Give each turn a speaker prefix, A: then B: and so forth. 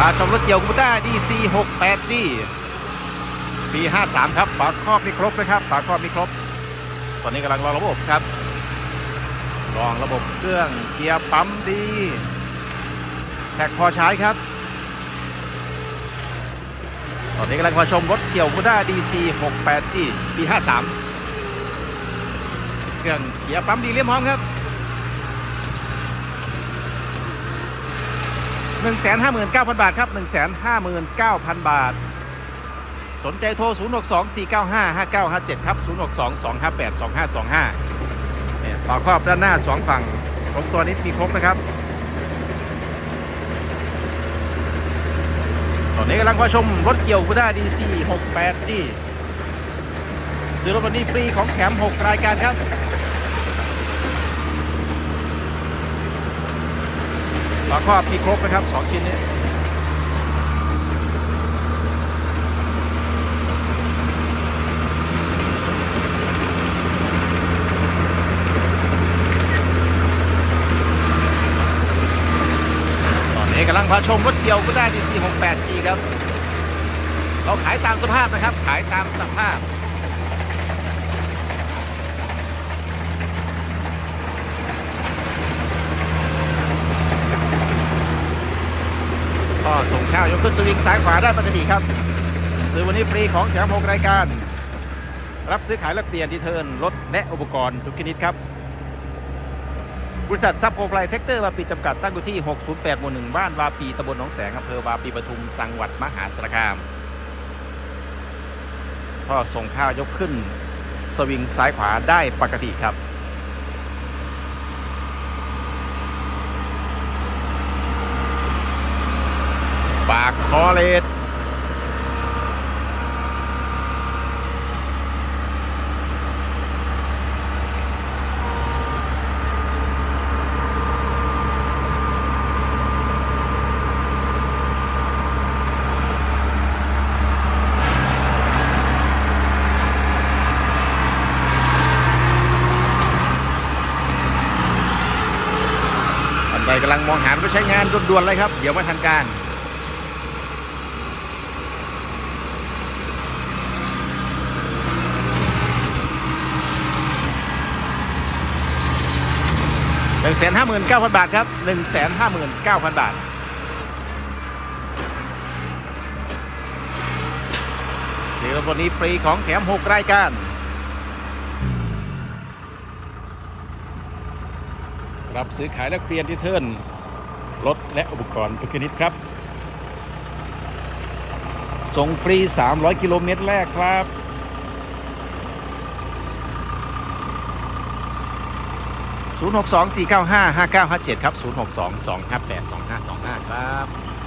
A: พาชมรถเกี่ยวคูต้า DC 68G ปี 53 ครับฝาครอบมีครบนะครับฝาครอบมีครบ ตอนนี้กำลังรองระบบครับลองระบบเครื่องเกียร์ปั๊มดีแท็กพอใช้ครับ ตอนนี้กำลังมาชมรถเกี่ยวคูต้า DC 68G ปี 53 เครื่องเกียร์ปั๊มดีเรียบพร้อมครับ 159,000 บาทครับ 159,000 บาท สนใจโทร 062-495-5957 ครับ 062-258-2525เนี่ยฝาครอบด้านหน้า 2 ฝั่งของตัวนี้มีครบนะครับตอนนี้กำลังมาชมรถเกี่ยวคูด้า DC 68G ซื้อรถวันนี้ฟรีของแถม 6 รายการครับ ฝาครอบมีครบนะครับ2ชิ้นนี้กำลังพาชมรถเกี่ยวก็ได้ DC 68G ครับ เราขายตามสภาพนะครับ ขายตามสภาพ ก็ส่งข้าวยกขึ้นสวิงซ้ายขวาได้ปกติครับ ซื้อวันนี้ฟรีของแถม6รายการ รับซื้อขายและเปลี่ยนดีเทิร์นรถและอุปกรณ์ทุกชนิดครับ บริษัทซับโพลายเทคเตอร์วาปีจำกัดตั้งอยู่ที่ 608 หมู่ 1 บ้านวาปีตำบลหนองแสงอำเภอวาปีปทุมจังหวัดมหาสารคามก็ส่งข้าวยกขึ้นสวิงซ้ายขวาได้ปกติครับ ปาก คอเลสท่านใดกำลังมองหารถใช้งานด่วนๆเลยครับ เดี๋ยวมาทันการ 1 5 9 0 0 0 บาทครับ 1 5 9 0 0 0 บาทซื้อรถวันนี้ฟรีของแถม 6 รายการ รับซื้อขายและเปลี่ยนที่เทิร์นรถและอุปกรณ์ทุกชนิดครับ ส่งฟรี 300 กิโลเมตรแรกครับ 062 495 5957 ครับ 062 258 2525 ครับ